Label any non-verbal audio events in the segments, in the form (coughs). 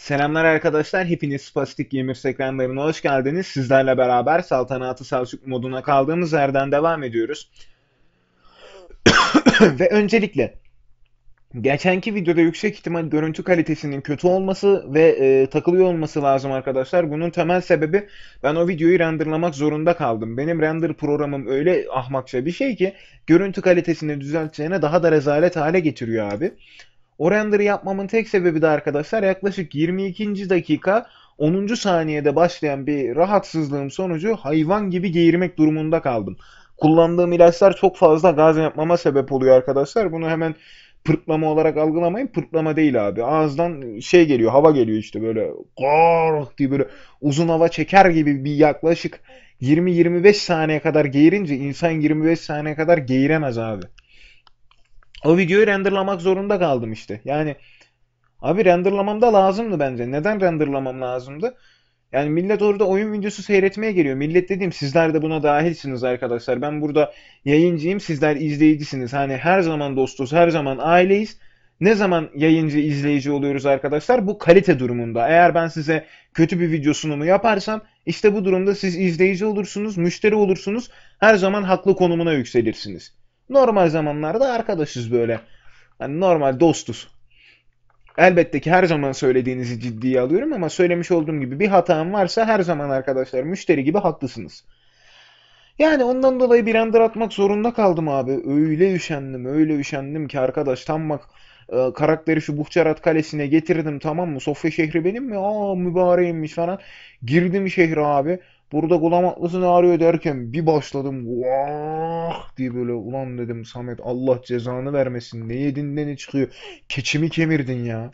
Selamlar arkadaşlar. Hepiniz Spastik Gamers ekranlarına hoş geldiniz. Sizlerle beraber Saltanatı Selçuk moduna kaldığımız yerden devam ediyoruz. (coughs) Ve öncelikle geçenki videoda yüksek ihtimal görüntü kalitesinin kötü olması ve e, takılıyor olması lazım arkadaşlar. Bunun temel sebebi ben o videoyu renderlamak zorunda kaldım. Benim render programım öyle ahmakça bir şey ki görüntü kalitesini düzelteceğine daha da rezalet hale getiriyor abi. O render'ı yapmamın tek sebebi de arkadaşlar yaklaşık 22. dakika 10. saniyede başlayan bir rahatsızlığım sonucu hayvan gibi geğirmek durumunda kaldım. Kullandığım ilaçlar çok fazla gaz yapmama sebep oluyor arkadaşlar. Bunu hemen pırtlama olarak algılamayın. Pırtlama değil abi. Ağızdan şey geliyor, hava geliyor işte böyle gark diye böyle uzun hava çeker gibi bir yaklaşık 20-25 saniye kadar geğirince insan 25 saniye kadar geğiremez abi. O videoyu renderlamak zorunda kaldım işte. Yani abi renderlamam da lazımdı bence. Neden renderlamam lazımdı? Yani millet orada oyun videosu seyretmeye geliyor. Millet dediğim sizler de buna dahilsiniz arkadaşlar. Ben burada yayıncıyım, sizler izleyicisiniz. Hani her zaman dostuz, her zaman aileyiz. Ne zaman yayıncı, izleyici oluyoruz arkadaşlar? Bu kalite durumunda. Eğer ben size kötü bir video sunumu yaparsam işte bu durumda siz izleyici olursunuz, müşteri olursunuz. Her zaman haklı konumuna yükselirsiniz. Normal zamanlarda arkadaşız böyle. Hani normal dostuz. Elbette ki her zaman söylediğinizi ciddiye alıyorum ama söylemiş olduğum gibi bir hatam varsa her zaman arkadaşlar müşteri gibi haklısınız. Yani ondan dolayı bir render atmak zorunda kaldım abi. Öyle üşendim, öyle üşendim ki arkadaş tam bak e, karakteri şu Buhçarat Kalesi'ne getirdim tamam mı? Sofya şehri benim mi? Aa mübareğimmiş falan. Girdim şehre abi. Burada gulam atlısı ne arıyor derken bir başladım. Vah diye böyle ulan dedim Samet Allah cezanı vermesin. Ne yedin ne çıkıyor. Keçimi kemirdin ya.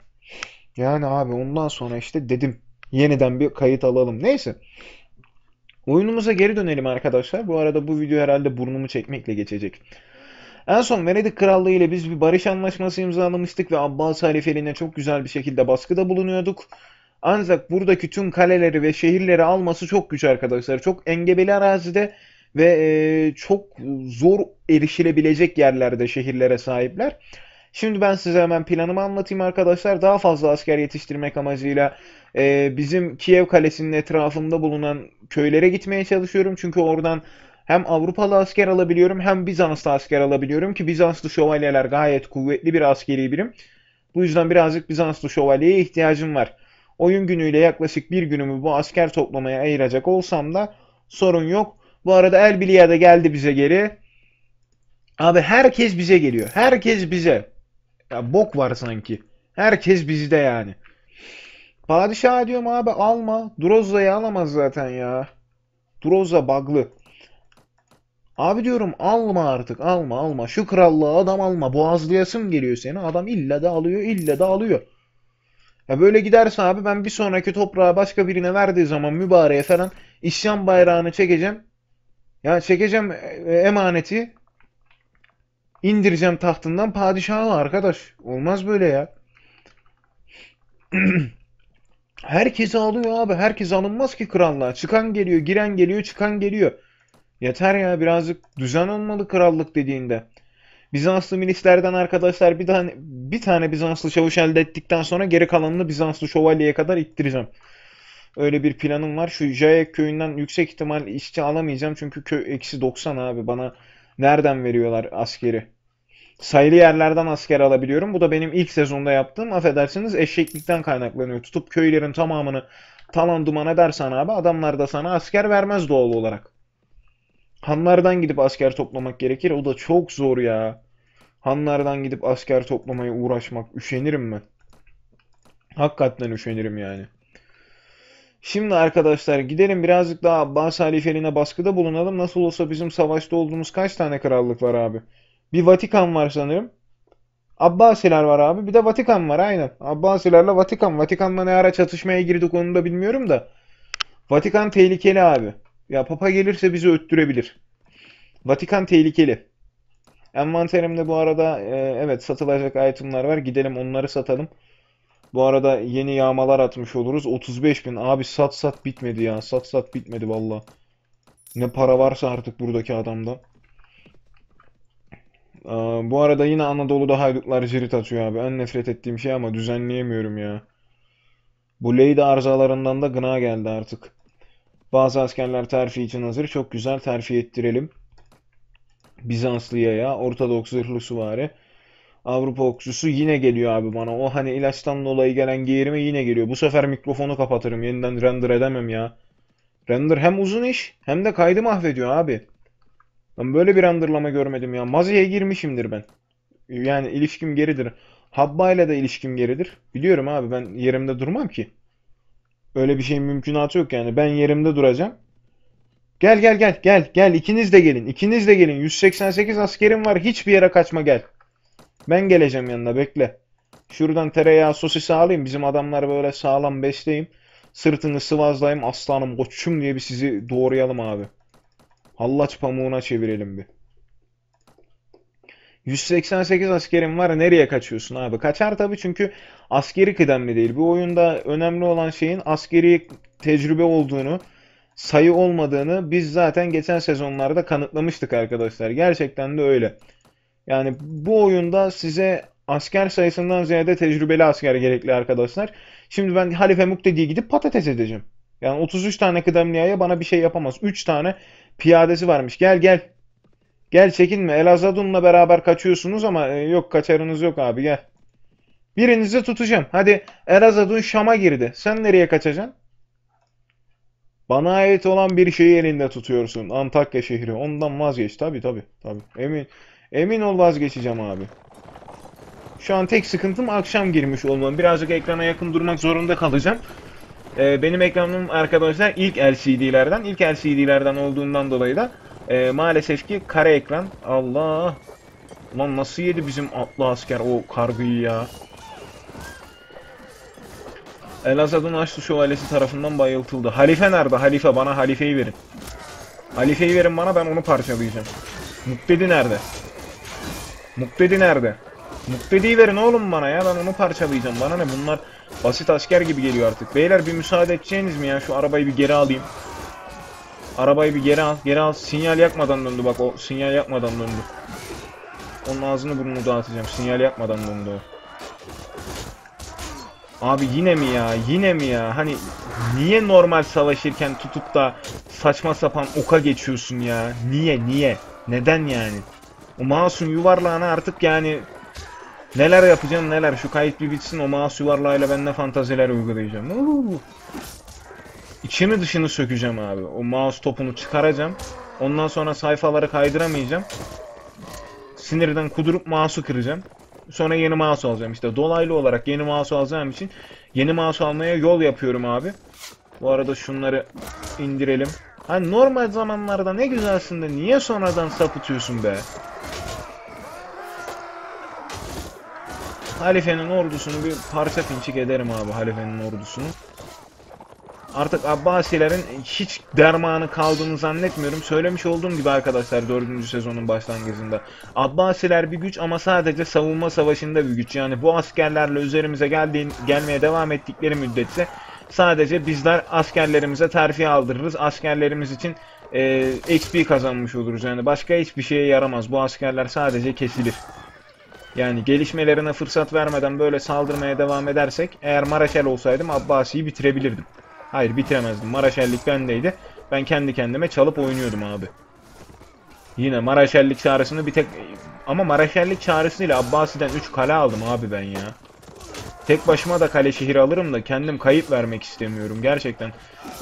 Yani abi ondan sonra işte dedim yeniden bir kayıt alalım. Neyse. Oyunumuza geri dönelim arkadaşlar. Bu arada bu video herhalde burnumu çekmekle geçecek. En son Venedik Krallığı ile biz bir barış anlaşması imzalamıştık ve Abbas halifeliğine çok güzel bir şekilde baskıda bulunuyorduk. Ancak buradaki tüm kaleleri ve şehirleri alması çok güç arkadaşlar. Çok engebeli arazide ve e, çok zor erişilebilecek yerlerde şehirlere sahipler. Şimdi ben size hemen planımı anlatayım arkadaşlar. Daha fazla asker yetiştirmek amacıyla e, bizim Kiev Kalesi'nin etrafında bulunan köylere gitmeye çalışıyorum. Çünkü oradan hem Avrupalı asker alabiliyorum hem Bizanslı asker alabiliyorum ki Bizanslı şövalyeler gayet kuvvetli bir askeri birim. Bu yüzden birazcık Bizanslı şövalyeye ihtiyacım var. Oyun günüyle yaklaşık bir günümü bu asker toplamaya ayıracak olsam da sorun yok. Bu arada Elbiliya da geldi bize geri. Abi herkes bize geliyor. Herkes bize. Ya bok var sanki. Herkes bizde yani. Padişah diyorum abi alma. Drozza'yı alamaz zaten ya. Drozza bug'lı. Abi diyorum alma artık alma alma. Şu krallığı adam alma. Boğazlayasım geliyor seni. Adam illa da alıyor illa da alıyor. Ya böyle giderse abi ben bir sonraki toprağı başka birine verdiği zaman mübareğe falan isyan bayrağını çekeceğim. Ya çekeceğim e, emaneti indireceğim tahtından padişahı arkadaş. Olmaz böyle ya. (clears throat) Herkesi alıyor abi. Herkes alınmaz ki krallığa. Çıkan geliyor, giren geliyor, çıkan geliyor. Yeter ya birazcık düzen olmalı krallık dediğinde. Bizanslı milislerden arkadaşlar bir tane bir tane Bizanslı çavuş elde ettikten sonra geri kalanını Bizanslı şövalyeye kadar ittireceğim. Öyle bir planım var. Şu Jayek köyünden yüksek ihtimal işçi alamayacağım çünkü köy eksi 90 abi bana nereden veriyorlar askeri? Sayılı yerlerden asker alabiliyorum. Bu da benim ilk sezonda yaptığım affedersiniz eşeklikten kaynaklanıyor. Tutup köylerin tamamını talan duman edersen abi adamlar da sana asker vermez doğal olarak. Hanlardan gidip asker toplamak gerekir. O da çok zor ya. Hanlardan gidip asker toplamaya uğraşmak. Üşenirim ben. Hakikaten üşenirim yani. Şimdi arkadaşlar gidelim birazcık daha Abbas halifeliğine baskıda bulunalım. Nasıl olsa bizim savaşta olduğumuz kaç tane krallık var abi? Bir Vatikan var sanırım. Abbasiler var abi. Bir de Vatikan var aynen. Abbasilerle Vatikan. Vatikan'la ne ara çatışmaya girdik onu da bilmiyorum da. Vatikan tehlikeli abi. Ya Papa gelirse bizi öttürebilir. Vatikan tehlikeli. Envanterimde bu arada e, evet satılacak itemlar var. Gidelim onları satalım. Bu arada yeni yağmalar atmış oluruz. 35 bin. Abi sat sat bitmedi ya. Sat sat bitmedi valla. Ne para varsa artık buradaki adamda. Aa, bu arada yine Anadolu'da haydutlar cirit atıyor abi. En nefret ettiğim şey ama düzenleyemiyorum ya. Bu Leydi arızalarından da gına geldi artık. Bazı askerler terfi için hazır. Çok güzel terfi ettirelim. Bizanslı yaya, Ortodoks zırhlı süvari. Avrupa okçusu yine geliyor abi bana. O hani ilaçtan dolayı gelen geğirme yine geliyor. Bu sefer mikrofonu kapatırım. Yeniden render edemem ya. Render hem uzun iş hem de kaydı mahvediyor abi. Ben böyle bir renderlama görmedim ya. Maziye girmişimdir ben. Yani ilişkim geridir. Habba ile de ilişkim geridir. Biliyorum abi ben yerimde durmam ki. Öyle bir şeyin mümkünatı yok yani. Ben yerimde duracağım. Gel gel gel gel gel ikiniz de gelin. İkiniz de gelin. 188 askerim var. Hiçbir yere kaçma gel. Ben geleceğim yanına bekle. Şuradan tereyağı sosisi alayım. Bizim adamlar böyle sağlam besleyeyim. Sırtını sıvazlayayım. Aslanım koçum diye bir sizi doğrayalım abi. Hallaç pamuğuna çevirelim bir. 188 askerim var. Nereye kaçıyorsun abi? Kaçar tabii çünkü askeri kıdemli değil. Bu oyunda önemli olan şeyin askeri tecrübe olduğunu, sayı olmadığını biz zaten geçen sezonlarda kanıtlamıştık arkadaşlar. Gerçekten de öyle. Yani bu oyunda size asker sayısından ziyade tecrübeli asker gerekli arkadaşlar. Şimdi ben Halife Muktedi'ye gidip patates edeceğim. Yani 33 tane kıdemliye bana bir şey yapamaz. 3 tane piyadesi varmış. Gel gel. Gel çekinme. Elazadun'la beraber kaçıyorsunuz ama e, yok kaçarınız yok abi gel. Birinizi tutacağım. Hadi Elazadun Şam'a girdi. Sen nereye kaçacaksın? Bana ait olan bir şeyi elinde tutuyorsun. Antakya şehri. Ondan vazgeç. Tabii tabii. tabii. Emin emin ol vazgeçeceğim abi. Şu an tek sıkıntım akşam girmiş olmam. Birazcık ekrana yakın durmak zorunda kalacağım. Ee, benim ekranım arkadaşlar ilk LCD'lerden. ilk LCD'lerden olduğundan dolayı da e, maalesef ki kare ekran. Allah. Lan nasıl yedi bizim atlı asker o kargıyı ya. Elazığ'ın Haçlı Şövalyesi tarafından bayıltıldı. Halife nerede? Halife bana halifeyi verin. Halifeyi verin bana ben onu parçalayacağım. Muktedi nerede? Muktedi nerede? Muktedi'yi verin oğlum bana ya ben onu parçalayacağım. Bana ne bunlar basit asker gibi geliyor artık. Beyler bir müsaade edeceğiniz mi ya? Şu arabayı bir geri alayım. Arabayı bir geri al. Geri al. Sinyal yakmadan döndü bak o sinyal yakmadan döndü. Onun ağzını burnunu dağıtacağım. Sinyal yakmadan döndü o. Abi yine mi ya? Yine mi ya? Hani niye normal savaşırken tutup da saçma sapan oka geçiyorsun ya? Niye? Niye? Neden yani? O masum yuvarlağına artık yani neler yapacağım neler. Şu kayıt bir bitsin o mouse yuvarlağıyla ben ne fantaziler uygulayacağım. Uuu. İçini dışını sökeceğim abi. O mouse topunu çıkaracağım. Ondan sonra sayfaları kaydıramayacağım. Sinirden kudurup mouse'u kıracağım. Sonra yeni mouse alacağım. İşte dolaylı olarak yeni mouse alacağım için yeni mouse almaya yol yapıyorum abi. Bu arada şunları indirelim. Hani normal zamanlarda ne güzelsin de niye sonradan sapıtıyorsun be? Halife'nin ordusunu bir parça pinçik ederim abi Halife'nin ordusunu. Artık Abbasilerin hiç dermanı kaldığını zannetmiyorum. Söylemiş olduğum gibi arkadaşlar 4. sezonun başlangıcında. Abbasiler bir güç ama sadece savunma savaşında bir güç. Yani bu askerlerle üzerimize geldiğin, gelmeye devam ettikleri müddetçe sadece bizler askerlerimize terfi aldırırız. Askerlerimiz için e, XP kazanmış oluruz. Yani başka hiçbir şeye yaramaz. Bu askerler sadece kesilir. Yani gelişmelerine fırsat vermeden böyle saldırmaya devam edersek eğer Maraşel olsaydım Abbasi'yi bitirebilirdim. Hayır bitiremezdim. Maraşellik bendeydi. Ben kendi kendime çalıp oynuyordum abi. Yine Maraşellik çağrısını bir tek... Ama Maraşellik çağrısıyla Abbasi'den 3 kale aldım abi ben ya. Tek başıma da kale şehir alırım da kendim kayıp vermek istemiyorum. Gerçekten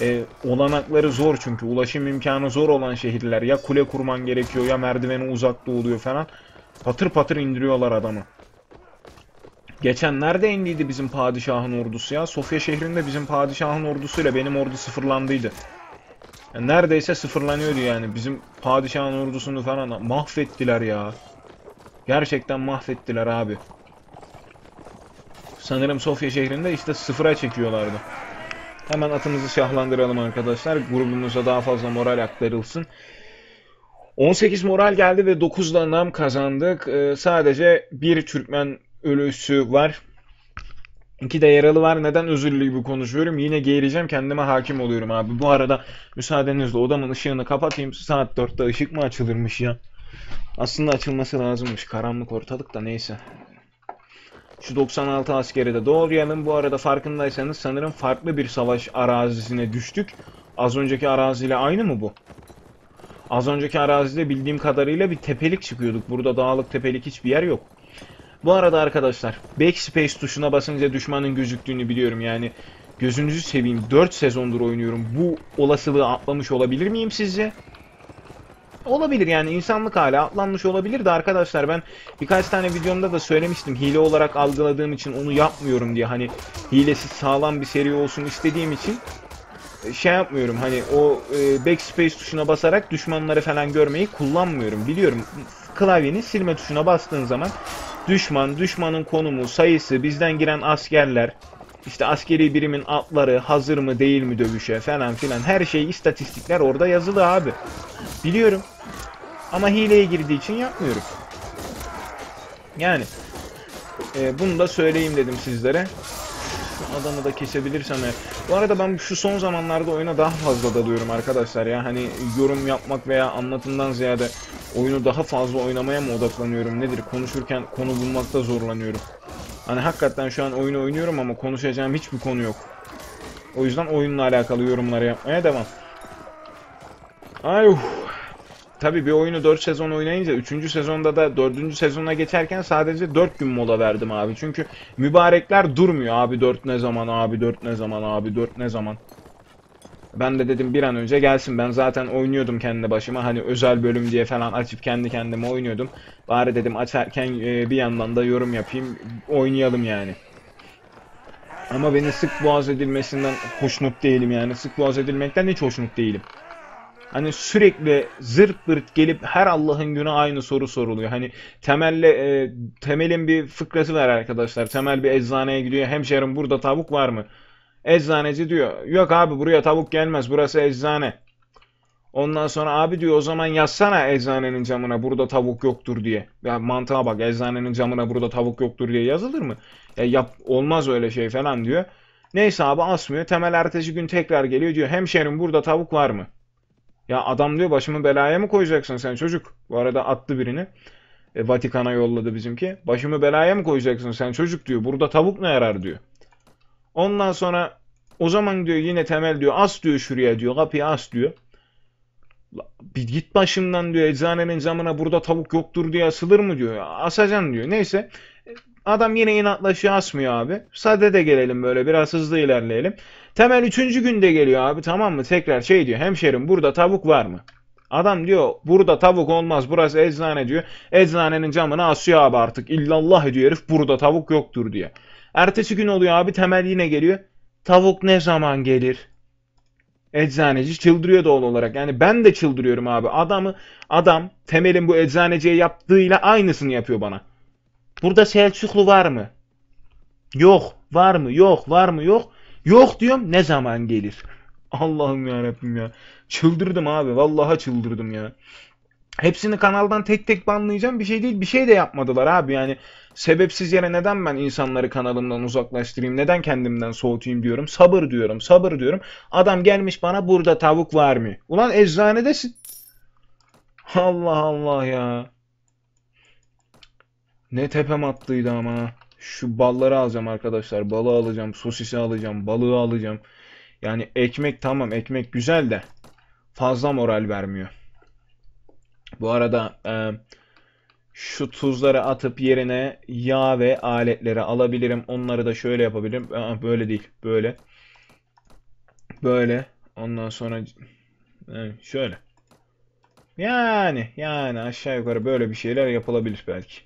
e, olanakları zor çünkü. Ulaşım imkanı zor olan şehirler. Ya kule kurman gerekiyor ya merdiveni uzakta oluyor falan. Patır patır indiriyorlar adamı. Geçen nerede indiydi bizim padişahın ordusu ya? Sofya şehrinde bizim padişahın ordusuyla benim ordu sıfırlandıydı. Yani neredeyse sıfırlanıyordu yani. Bizim padişahın ordusunu falan mahvettiler ya. Gerçekten mahvettiler abi. Sanırım Sofya şehrinde işte sıfıra çekiyorlardı. Hemen atımızı şahlandıralım arkadaşlar. Grubumuza daha fazla moral aktarılsın. 18 moral geldi ve 9 da nam kazandık. Ee, sadece bir Türkmen ölüsü var. İki de yaralı var. Neden özürlü gibi konuşuyorum? Yine geğireceğim. Kendime hakim oluyorum abi. Bu arada müsaadenizle odamın ışığını kapatayım. Saat 4'te ışık mı açılırmış ya? Aslında açılması lazımmış. Karanlık ortalık da neyse. Şu 96 askeri de doğrayalım. Bu arada farkındaysanız sanırım farklı bir savaş arazisine düştük. Az önceki araziyle aynı mı bu? Az önceki arazide bildiğim kadarıyla bir tepelik çıkıyorduk. Burada dağlık tepelik hiçbir yer yok. Bu arada arkadaşlar Backspace tuşuna basınca düşmanın gözüktüğünü biliyorum yani. Gözünüzü seveyim 4 sezondur oynuyorum. Bu olasılığı atlamış olabilir miyim sizce? Olabilir yani insanlık hali atlanmış olabilir de arkadaşlar ben birkaç tane videomda da söylemiştim hile olarak algıladığım için onu yapmıyorum diye hani hilesiz sağlam bir seri olsun istediğim için e, şey yapmıyorum hani o e, backspace tuşuna basarak düşmanları falan görmeyi kullanmıyorum biliyorum klavyenin silme tuşuna bastığın zaman düşman düşmanın konumu sayısı bizden giren askerler işte askeri birimin atları hazır mı değil mi dövüşe falan filan her şey istatistikler orada yazılı abi biliyorum ama hileye girdiği için yapmıyorum. Yani e, bunu da söyleyeyim dedim sizlere. Adamı da kesebilirsem eğer. Bu arada ben şu son zamanlarda oyuna daha fazla dalıyorum arkadaşlar ya. Hani yorum yapmak veya anlatımdan ziyade oyunu daha fazla oynamaya mı odaklanıyorum nedir? Konuşurken konu bulmakta zorlanıyorum. Hani hakikaten şu an oyunu oynuyorum ama konuşacağım hiçbir konu yok. O yüzden oyunla alakalı yorumları yapmaya devam. Ay uh. Tabi bir oyunu 4 sezon oynayınca 3. sezonda da 4. sezona geçerken sadece 4 gün mola verdim abi. Çünkü mübarekler durmuyor abi 4 ne zaman abi 4 ne zaman abi 4 ne zaman. Ben de dedim bir an önce gelsin. Ben zaten oynuyordum kendi başıma. Hani özel bölüm diye falan açıp kendi kendime oynuyordum. Bari dedim açarken e, bir yandan da yorum yapayım. Oynayalım yani. Ama beni sık boğaz edilmesinden hoşnut değilim yani. Sık boğaz edilmekten hiç hoşnut değilim. Hani sürekli zırt pırt gelip her Allah'ın günü aynı soru soruluyor. Hani temelle e, temelin bir fıkrası var arkadaşlar. Temel bir eczaneye gidiyor. Hemşerim burada tavuk var mı? Eczaneci diyor. Yok abi buraya tavuk gelmez. Burası eczane. Ondan sonra abi diyor o zaman yazsana eczanenin camına burada tavuk yoktur diye. Ya mantığa bak eczanenin camına burada tavuk yoktur diye yazılır mı? Ya yap olmaz öyle şey falan diyor. Neyse abi asmıyor. Temel ertesi gün tekrar geliyor diyor. Hemşerim burada tavuk var mı? Ya adam diyor başımı belaya mı koyacaksın sen çocuk? Bu arada attı birini. E, Vatikan'a yolladı bizimki. Başımı belaya mı koyacaksın sen çocuk diyor. Burada tavuk ne yarar diyor. Ondan sonra o zaman diyor yine temel diyor as diyor şuraya diyor kapıyı as diyor. Bir git başımdan diyor eczanenin camına burada tavuk yoktur diye asılır mı diyor. Asacan diyor. Neyse adam yine inatlaşıyor asmıyor abi. Sade de gelelim böyle biraz hızlı ilerleyelim. Temel üçüncü günde geliyor abi tamam mı? Tekrar şey diyor. Hemşerim burada tavuk var mı? Adam diyor burada tavuk olmaz burası eczane diyor. Eczanenin camını asıyor abi artık. İllallah ediyor herif burada tavuk yoktur diye. Ertesi gün oluyor abi Temel yine geliyor. Tavuk ne zaman gelir? Eczaneci çıldırıyor doğal olarak. Yani ben de çıldırıyorum abi. Adamı adam Temel'in bu eczaneciye yaptığıyla aynısını yapıyor bana. Burada Selçuklu var mı? Yok. Var mı? Yok. Var mı? Yok. Yok diyorum ne zaman gelir? (laughs) Allah'ım ya Rabbim ya. Çıldırdım abi. Vallahi çıldırdım ya. Hepsini kanaldan tek tek banlayacağım. Bir şey değil. Bir şey de yapmadılar abi. Yani sebepsiz yere neden ben insanları kanalımdan uzaklaştırayım? Neden kendimden soğutayım diyorum. Sabır diyorum. Sabır diyorum. Adam gelmiş bana burada tavuk var mı? Ulan eczanedesin. Allah Allah ya. Ne tepem attıydı ama. Şu balları alacağım arkadaşlar. Balı alacağım. Sosisi alacağım. Balığı alacağım. Yani ekmek tamam. Ekmek güzel de. Fazla moral vermiyor. Bu arada e, şu tuzları atıp yerine yağ ve aletleri alabilirim. Onları da şöyle yapabilirim. Aa, böyle değil. Böyle. Böyle. Ondan sonra e, şöyle. Yani yani aşağı yukarı böyle bir şeyler yapılabilir belki.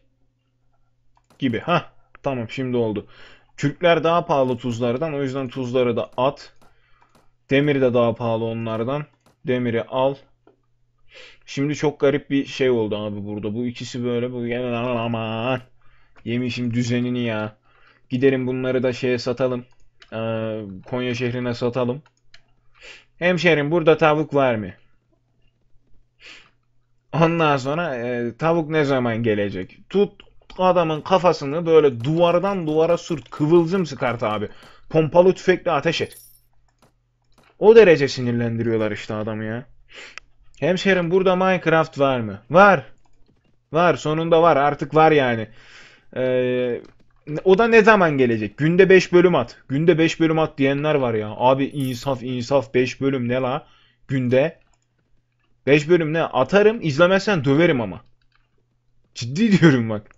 Gibi. Ha tamam şimdi oldu. Kürkler daha pahalı tuzlardan. O yüzden tuzları da at. Demir de daha pahalı onlardan. Demiri al. Şimdi çok garip bir şey oldu abi burada. Bu ikisi böyle bu aman yemişim düzenini ya. Gidelim bunları da şeye satalım. Ee, Konya şehrine satalım. Hemşerim burada tavuk var mı? Ondan sonra e, tavuk ne zaman gelecek? Tut adamın kafasını böyle duvardan duvara sürt. Kıvılcım sıkart abi. Pompalı tüfekle ateş et. O derece sinirlendiriyorlar işte adamı ya. Hemşerim burada Minecraft var mı? Var. Var. Sonunda var. Artık var yani. Ee, O da ne zaman gelecek? Günde 5 bölüm at. Günde 5 bölüm at diyenler var ya. Abi insaf insaf 5 bölüm ne la? Günde 5 bölüm ne? Atarım. izlemezsen döverim ama. Ciddi (laughs) diyorum bak.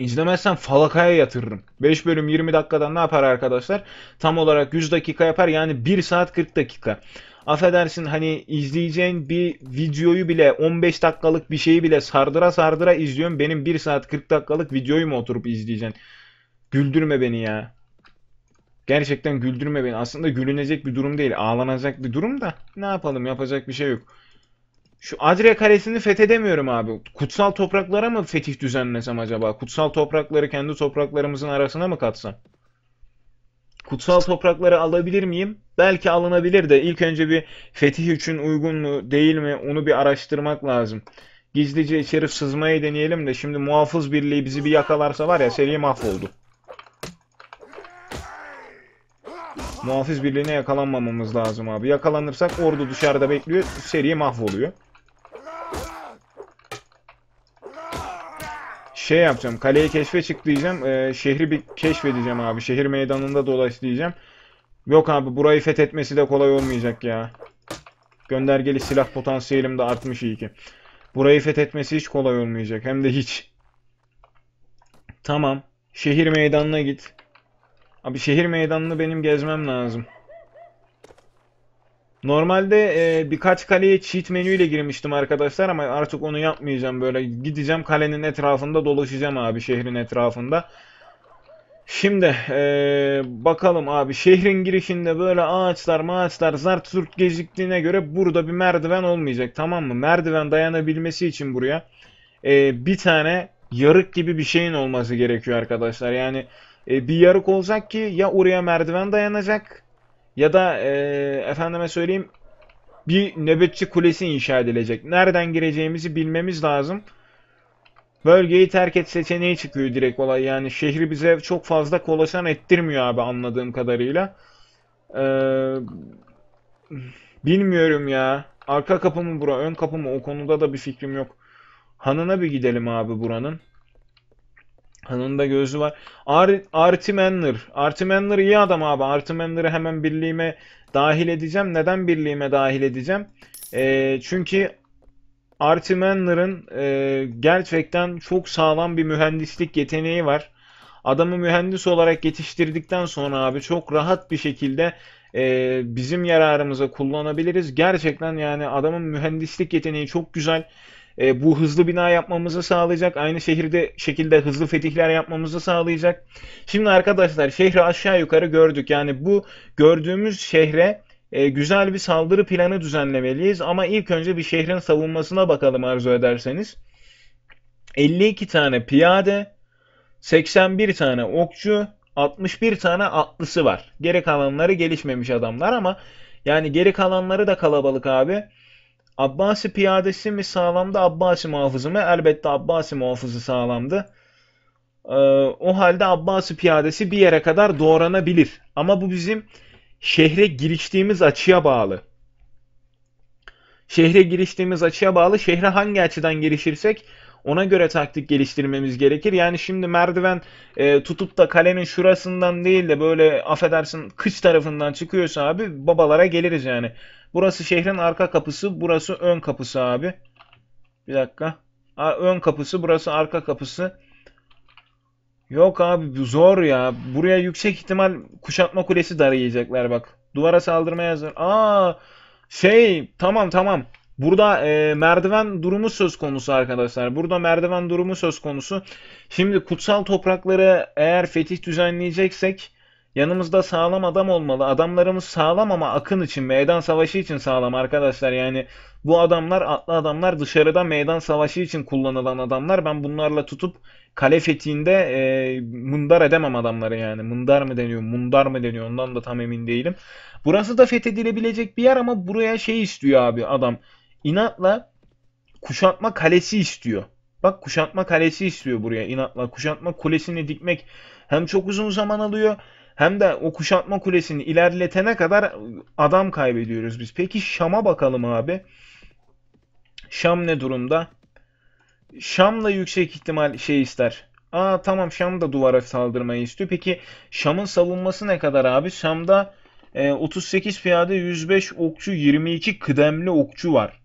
İzlemezsen falakaya yatırırım. 5 bölüm 20 dakikadan ne yapar arkadaşlar? Tam olarak 100 dakika yapar yani 1 saat 40 dakika. Affedersin hani izleyeceğin bir videoyu bile 15 dakikalık bir şeyi bile sardıra sardıra izliyorum. Benim 1 saat 40 dakikalık videoyu mu oturup izleyeceksin? Güldürme beni ya. Gerçekten güldürme beni. Aslında gülünecek bir durum değil. Ağlanacak bir durum da. Ne yapalım yapacak bir şey yok. Şu Adria Kalesi'ni fethedemiyorum abi. Kutsal topraklara mı fetih düzenlesem acaba? Kutsal toprakları kendi topraklarımızın arasına mı katsam? Kutsal toprakları alabilir miyim? Belki alınabilir de ilk önce bir fetih için uygun mu değil mi onu bir araştırmak lazım. Gizlice içeri sızmayı deneyelim de şimdi muhafız birliği bizi bir yakalarsa var ya seri mahvoldu. Muhafız birliğine yakalanmamamız lazım abi. Yakalanırsak ordu dışarıda bekliyor. Seri mahvoluyor. Şey yapacağım. Kaleyi keşfe çık diyeceğim. Ee, şehri bir keşfedeceğim abi. Şehir meydanında dolaş diyeceğim. Yok abi burayı fethetmesi de kolay olmayacak ya. Göndergeli silah potansiyelim de artmış iyi ki. Burayı fethetmesi hiç kolay olmayacak. Hem de hiç. Tamam. Şehir meydanına git. Abi şehir meydanını benim gezmem lazım. Normalde e, birkaç kaleye cheat menüyle girmiştim arkadaşlar ama artık onu yapmayacağım böyle. Gideceğim kalenin etrafında dolaşacağım abi şehrin etrafında. Şimdi e, bakalım abi şehrin girişinde böyle ağaçlar ağaçlar zart zurt geciktiğine göre burada bir merdiven olmayacak tamam mı? Merdiven dayanabilmesi için buraya e, bir tane yarık gibi bir şeyin olması gerekiyor arkadaşlar. Yani e, bir yarık olacak ki ya oraya merdiven dayanacak ya da e, efendime söyleyeyim bir nöbetçi kulesi inşa edilecek. Nereden gireceğimizi bilmemiz lazım. Bölgeyi terk et seçeneği çıkıyor direkt olay. Yani şehri bize çok fazla kolaçan ettirmiyor abi anladığım kadarıyla. Ee, bilmiyorum ya. Arka kapı mı bura, ön kapı mı? O konuda da bir fikrim yok. Hanına bir gidelim abi buranın. Hanında gözü var. Ar Artimanler. Artimanler iyi adam abi. Artimanler'ı hemen birliğime dahil edeceğim. Neden birliğime dahil edeceğim? E, çünkü Artimanler'ın e, gerçekten çok sağlam bir mühendislik yeteneği var. Adamı mühendis olarak yetiştirdikten sonra abi çok rahat bir şekilde e, bizim yararımıza kullanabiliriz. Gerçekten yani adamın mühendislik yeteneği çok güzel. E, bu hızlı bina yapmamızı sağlayacak. Aynı şehirde şekilde hızlı fetihler yapmamızı sağlayacak. Şimdi arkadaşlar şehri aşağı yukarı gördük. Yani bu gördüğümüz şehre e, güzel bir saldırı planı düzenlemeliyiz. Ama ilk önce bir şehrin savunmasına bakalım arzu ederseniz. 52 tane piyade, 81 tane okçu, 61 tane atlısı var. Geri kalanları gelişmemiş adamlar ama yani geri kalanları da kalabalık abi. Abbasi piyadesi mi sağlamdı, Abbasi muhafızı mı? Elbette Abbasi muhafızı sağlamdı. Ee, o halde Abbasi piyadesi bir yere kadar doğranabilir. Ama bu bizim şehre giriştiğimiz açıya bağlı. Şehre giriştiğimiz açıya bağlı. Şehre hangi açıdan girişirsek ona göre taktik geliştirmemiz gerekir. Yani şimdi merdiven e, tutup da kalenin şurasından değil de böyle affedersin kış tarafından çıkıyorsa abi babalara geliriz yani. Burası şehrin arka kapısı, burası ön kapısı abi. Bir dakika. Ön kapısı, burası arka kapısı. Yok abi zor ya. Buraya yüksek ihtimal kuşatma kulesi darayacaklar bak. Duvara saldırmaya hazır. Aa şey tamam tamam. Burada e, merdiven durumu söz konusu arkadaşlar. Burada merdiven durumu söz konusu. Şimdi kutsal toprakları eğer fetih düzenleyeceksek yanımızda sağlam adam olmalı. Adamlarımız sağlam ama akın için, meydan savaşı için sağlam arkadaşlar. Yani bu adamlar atlı adamlar dışarıda meydan savaşı için kullanılan adamlar. Ben bunlarla tutup kale fethiğinde e, mundar edemem adamları yani. Mundar mı deniyor, mundar mı deniyor ondan da tam emin değilim. Burası da fethedilebilecek bir yer ama buraya şey istiyor abi adam. İnatla kuşatma kalesi istiyor. Bak kuşatma kalesi istiyor buraya inatla. Kuşatma kulesini dikmek hem çok uzun zaman alıyor hem de o kuşatma kulesini ilerletene kadar adam kaybediyoruz biz. Peki Şam'a bakalım abi. Şam ne durumda? Şam da yüksek ihtimal şey ister. Aa tamam Şam da duvara saldırmayı istiyor. Peki Şam'ın savunması ne kadar abi? Şam'da e, 38 piyade, 105 okçu, 22 kıdemli okçu var.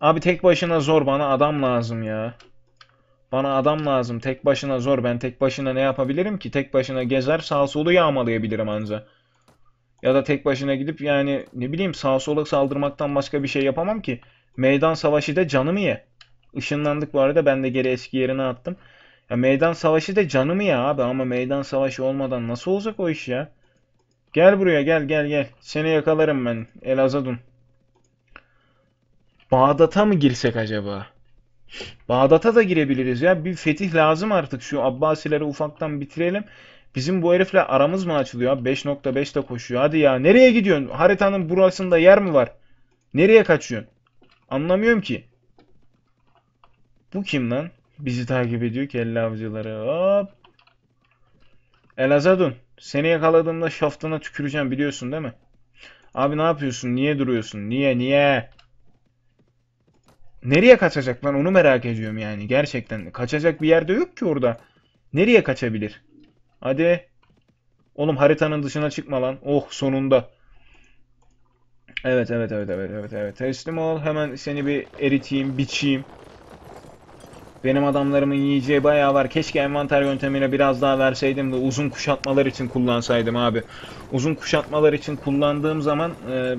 Abi tek başına zor. Bana adam lazım ya. Bana adam lazım. Tek başına zor. Ben tek başına ne yapabilirim ki? Tek başına gezer sağa solu yağmalayabilirim anca. Ya da tek başına gidip yani ne bileyim sağa sola saldırmaktan başka bir şey yapamam ki. Meydan savaşı da canımı ye. Işınlandık bu arada. Ben de geri eski yerine attım. Ya meydan savaşı da canımı ye abi ama meydan savaşı olmadan nasıl olacak o iş ya? Gel buraya gel gel gel. Seni yakalarım ben. Elazadun. Bağdat'a mı girsek acaba? Bağdat'a da girebiliriz ya. Bir fetih lazım artık. Şu Abbasileri ufaktan bitirelim. Bizim bu herifle aramız mı açılıyor? 5.5'te koşuyor. Hadi ya. Nereye gidiyorsun? Haritanın burasında yer mi var? Nereye kaçıyorsun? Anlamıyorum ki. Bu kim lan? Bizi takip ediyor kelle avcıları. Hop. Elazadun. Seni yakaladığımda şaftına tüküreceğim biliyorsun değil mi? Abi ne yapıyorsun? Niye duruyorsun? Niye? Niye? Nereye kaçacak lan? Onu merak ediyorum yani. Gerçekten. Kaçacak bir yerde yok ki orada. Nereye kaçabilir? Hadi. Oğlum haritanın dışına çıkma lan. Oh sonunda. Evet evet evet evet evet evet. Teslim ol. Hemen seni bir eriteyim, biçeyim. Benim adamlarımın yiyeceği bayağı var. Keşke envanter yöntemine biraz daha verseydim de uzun kuşatmalar için kullansaydım abi. Uzun kuşatmalar için kullandığım zaman e,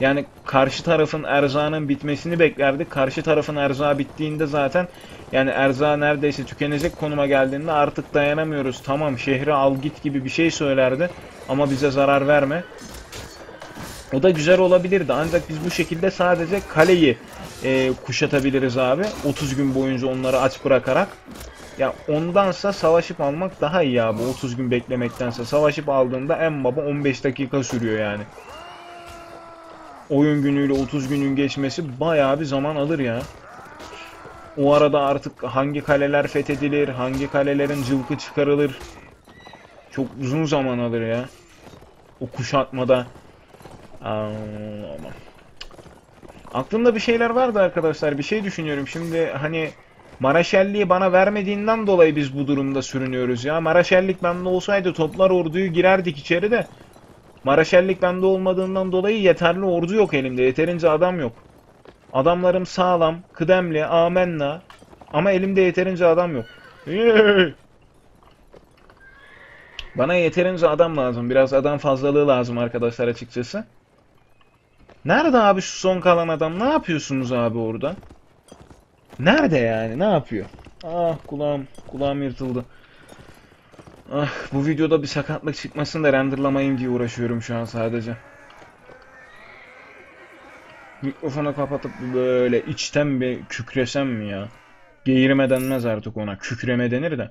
yani karşı tarafın erzağının bitmesini beklerdik. Karşı tarafın erzağı bittiğinde zaten yani erzağı neredeyse tükenecek konuma geldiğinde artık dayanamıyoruz. Tamam şehri al git gibi bir şey söylerdi ama bize zarar verme. O da güzel olabilirdi ancak biz bu şekilde sadece kaleyi e, kuşatabiliriz abi. 30 gün boyunca onları aç bırakarak. Ya ondansa savaşıp almak daha iyi abi 30 gün beklemektense. Savaşıp aldığında en baba 15 dakika sürüyor yani. Oyun günüyle 30 günün geçmesi bayağı bir zaman alır ya. O arada artık hangi kaleler fethedilir, hangi kalelerin cılkı çıkarılır. Çok uzun zaman alır ya. O kuşatmada. Aman. Aklımda bir şeyler vardı arkadaşlar. Bir şey düşünüyorum. Şimdi hani Maraşelliği bana vermediğinden dolayı biz bu durumda sürünüyoruz ya. Maraşellik bende olsaydı toplar orduyu girerdik içeri de. Maraşellik bende olmadığından dolayı yeterli ordu yok elimde. Yeterince adam yok. Adamlarım sağlam, kıdemli, amenna. Ama elimde yeterince adam yok. (laughs) Bana yeterince adam lazım. Biraz adam fazlalığı lazım arkadaşlar açıkçası. Nerede abi şu son kalan adam? Ne yapıyorsunuz abi orada? Nerede yani? Ne yapıyor? Ah kulağım, kulağım yırtıldı. Ah bu videoda bir sakatlık çıkmasın da renderlamayayım diye uğraşıyorum şu an sadece. Mikrofonu kapatıp böyle içten bir kükresem mi ya? Geğirme denmez artık ona. Kükreme denir de.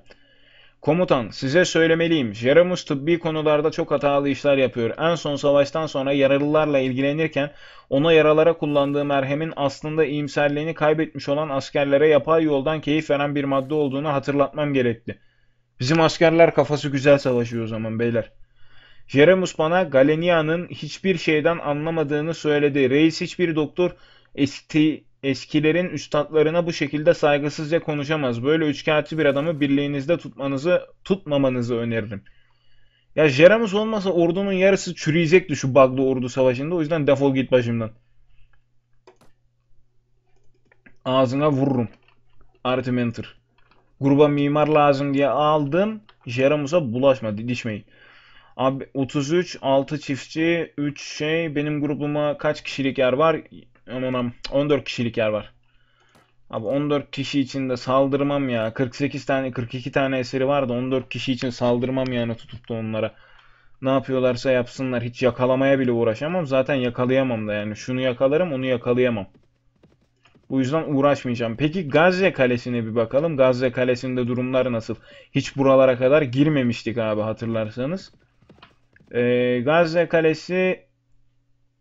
Komutan, size söylemeliyim. Jeremus tıbbi konularda çok hatalı işler yapıyor. En son savaştan sonra yaralılarla ilgilenirken ona yaralara kullandığı merhemin aslında iyimserliğini kaybetmiş olan askerlere yapay yoldan keyif veren bir madde olduğunu hatırlatmam gerekti. Bizim askerler kafası güzel savaşıyor o zaman beyler. Jeremus bana Galenia'nın hiçbir şeyden anlamadığını söyledi. Reis hiçbir doktor eski, eskilerin üstadlarına bu şekilde saygısızca konuşamaz. Böyle üçkağıtçı bir adamı birliğinizde tutmanızı, tutmamanızı öneririm. Ya Jeremus olmasa ordunun yarısı çürüyecekti şu bug'lı ordu savaşında. O yüzden defol git başımdan. Ağzına vururum. Artimentor. Gruba mimar lazım diye aldım. Jeremus'a bulaşma, didişmeyin. Abi 33, 6 çiftçi, 3 şey. Benim grubuma kaç kişilik yer var? Anam 14 kişilik yer var. Abi 14 kişi için de saldırmam ya. 48 tane 42 tane eseri var da 14 kişi için saldırmam yani tutup da onlara. Ne yapıyorlarsa yapsınlar. Hiç yakalamaya bile uğraşamam. Zaten yakalayamam da yani. Şunu yakalarım onu yakalayamam. Bu yüzden uğraşmayacağım. Peki Gazze Kalesi'ne bir bakalım. Gazze Kalesi'nde durumlar nasıl? Hiç buralara kadar girmemiştik abi hatırlarsanız. Ee, Gazze Kalesi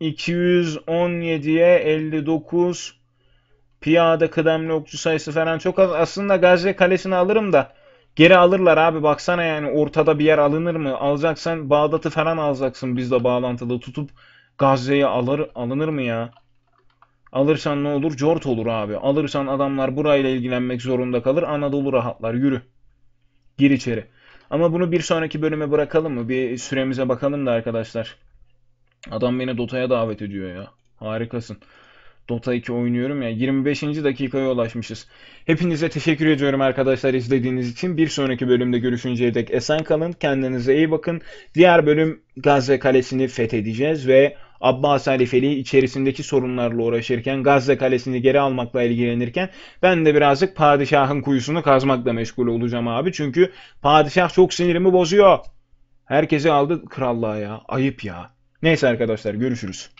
217'ye 59 piyade kıdemli okçu sayısı falan çok az. Aslında Gazze Kalesi'ni alırım da geri alırlar abi. Baksana yani ortada bir yer alınır mı? Alacaksan Bağdat'ı falan alacaksın bizle bağlantılı tutup Gazze'yi alır alınır mı ya? Alırsan ne olur? Cort olur abi. Alırsan adamlar burayla ilgilenmek zorunda kalır. Anadolu rahatlar. Yürü. Gir içeri. Ama bunu bir sonraki bölüme bırakalım mı? Bir süremize bakalım da arkadaşlar. Adam beni Dota'ya davet ediyor ya. Harikasın. Dota 2 oynuyorum ya. 25. dakikaya ulaşmışız. Hepinize teşekkür ediyorum arkadaşlar izlediğiniz için. Bir sonraki bölümde görüşünceye dek esen kalın. Kendinize iyi bakın. Diğer bölüm Gazze Kalesi'ni fethedeceğiz ve Abbas Halifeli içerisindeki sorunlarla uğraşırken, Gazze Kalesi'ni geri almakla ilgilenirken ben de birazcık padişahın kuyusunu kazmakla meşgul olacağım abi. Çünkü padişah çok sinirimi bozuyor. Herkesi aldı krallığa ya. Ayıp ya. Neyse arkadaşlar görüşürüz.